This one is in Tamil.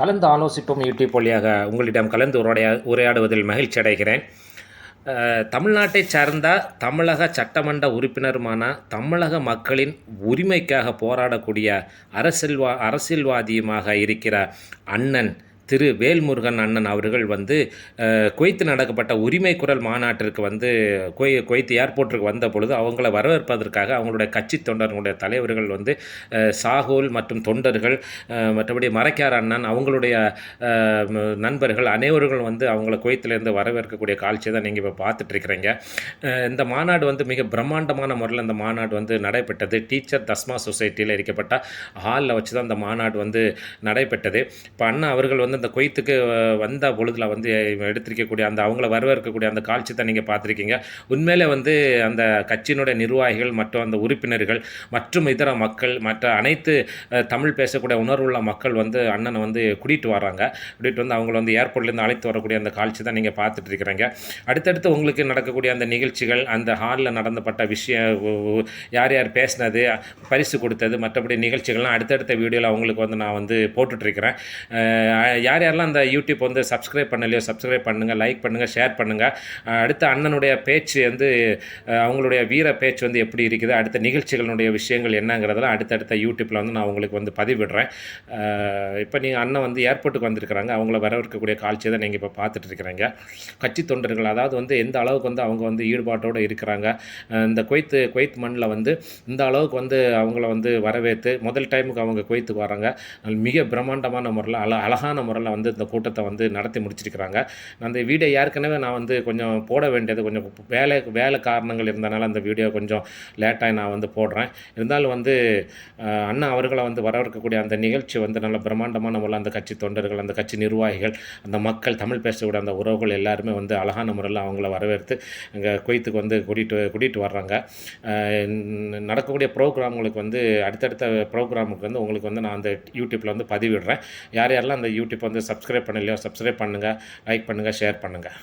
கலந்து ஆலோசிப்போம் யூடியூப் வழியாக. உங்களிடம் கலந்து உரையா உரையாடுவதில் மகிழ்ச்சி அடைகிறேன். தமிழ்நாட்டை சார்ந்த தமிழக சட்டமன்ற உறுப்பினருமான தமிழக மக்களின் உரிமைக்காக போராடக்கூடிய அரசியல்வா அரசியல்வாதியுமாக இருக்கிற அண்ணன் திரு வேல்முருகன் அண்ணன் அவர்கள் வந்து குவைத்து நடக்கப்பட்ட உரிமை குரல் மாநாட்டிற்கு வந்து குவை குவைத்து ஏர்போர்ட்டிற்கு வந்த பொழுது அவங்கள வரவேற்பதற்காக அவங்களுடைய கட்சி தொண்டர்களுடைய தலைவர்கள் வந்து சாகோல் மற்றும் தொண்டர்கள் மற்றபடி மறைக்கார் அண்ணன் அவங்களுடைய நண்பர்கள் அனைவர்களும் வந்து அவங்கள குவைத்திலேருந்து வரவேற்கக்கூடிய காட்சியை தான் நீங்கள் இப்போ பார்த்துட்ருக்கிறீங்க. இந்த மாநாடு வந்து மிக பிரம்மாண்டமான முறையில் இந்த மாநாடு வந்து நடைபெற்றது. டீச்சர் தஸ்மா சொசைட்டியில் இருக்கப்பட்ட ஹாலில் வச்சு தான் இந்த மாநாடு வந்து நடைபெற்றது. இப்போ அண்ணா அவர்கள் வந்து இந்த கொய்த்துக்கு அஹ், வந்த பொழுதில் வந்து எடுத்திருக்கக்கூடிய அந்த அவங்கள வரவேற்கக்கூடிய அந்த காட்சி தான் நீங்கள் பார்த்துருக்கீங்க. உண்மையிலே வந்து அந்த கட்சியினுடைய நிர்வாகிகள் மற்றும் அந்த உறுப்பினர்கள் மற்றும் இதர மக்கள் மற்ற அனைத்து தமிழ் பேசக்கூடிய உணர்வுள்ள மக்கள் வந்து அண்ணனை வந்து கூட்டிகிட்டு வராங்க கூட்டிகிட்டு வந்து அவங்கள வந்து ஏர்போர்ட்லேருந்து அழைத்து வரக்கூடிய அந்த காட்சி தான் நீங்கள் பார்த்துட்டு இருக்கிறீங்க அடுத்தடுத்து உங்களுக்கு நடக்கக்கூடிய அந்த நிகழ்ச்சிகள் அந்த ஹாலில் நடந்தப்பட்ட விஷயம் யார் யார் பேசினது பரிசு கொடுத்தது மற்றபடி நிகழ்ச்சிகள்லாம் அடுத்தடுத்த வீடியோவில் அவங்களுக்கு வந்து நான் வந்து போட்டுட்ருக்கிறேன். யார் யாரெல்லாம் அந்த யூடியூப் வந்து சப்ஸ்கிரைப் பண்ணலையோ சப்ஸ்கிரைப் பண்ணுங்கள் லைக் பண்ணுங்கள் ஷேர் பண்ணுங்கள் அடுத்த அண்ணனுடைய பேச்சு வந்து அவங்களுடைய வீர பேச்சு வந்து எப்படி இருக்குது அடுத்த நிகழ்ச்சிகளுடைய விஷயங்கள் என்னங்கிறதெல்லாம் அடுத்தடுத்த யூடியூப்பில் வந்து நான் உங்களுக்கு வந்து பதிவிடுறேன். இப்போ நீங்கள் அண்ணன் வந்து ஏர்போர்ட்டுக்கு வந்திருக்கிறாங்க அவங்கள வரவிருக்கக்கூடிய காட்சியை தான் நீங்கள் இப்போ பார்த்துட்டு இருக்கிறீங்க. கட்சி தொண்டர்கள் அதாவது வந்து எந்த அளவுக்கு வந்து அவங்க வந்து ஈடுபாட்டோடு இருக்கிறாங்க இந்த குவைத்து குவைத் மண்ணில் வந்து இந்த அளவுக்கு வந்து அவங்கள வந்து வரவேற்று முதல் டைமுக்கு அவங்க குவைத்துக்கு வராங்க. மிக பிரம்மாண்டமான முறையில் அழ அழகான முறை முறையில் வந்து இந்த கூட்டத்தை வந்து நடத்தி முடிச்சிருக்கிறாங்க. அந்த வீடியோ ஏற்கனவே நான் வந்து கொஞ்சம் போட வேண்டியது கொஞ்சம் வேலை வேலை காரணங்கள் இருந்தனால அந்த வீடியோ கொஞ்சம் லேட்டாக நான் வந்து போடுறேன். இருந்தாலும் வந்து அண்ணா அவர்களை வந்து வரவிருக்கக்கூடிய அந்த நிகழ்ச்சி வந்து நல்ல பிரம்மாண்டமான முறையில் அந்த கட்சி தொண்டர்கள் அந்த கட்சி நிர்வாகிகள் அந்த மக்கள் தமிழ் பேசக்கூடிய அந்த உறவுகள் எல்லாருமே வந்து அழகான முறையில் அவங்கள வரவேற்று இங்கே குவைத்துக்கு வந்து கூட்டிகிட்டு கூட்டிகிட்டு வர்றாங்க. நடக்கக்கூடிய ப்ரோக்ராம்களுக்கு வந்து அடுத்தடுத்த ப்ரோக்ராமுக்கு வந்து உங்களுக்கு வந்து நான் அந்த யூடியூப்பில் வந்து பதிவிடுறேன். யார் யாரெல்லாம் அந்த யூடியூப் வந்து சப்ஸ்கிரைப் பண்ணலையோ சப்ஸ்கிரைப் பண்ணுங்கள் லைக் பண்ணுங்கள் ஷேர் பண்ணுங்கள்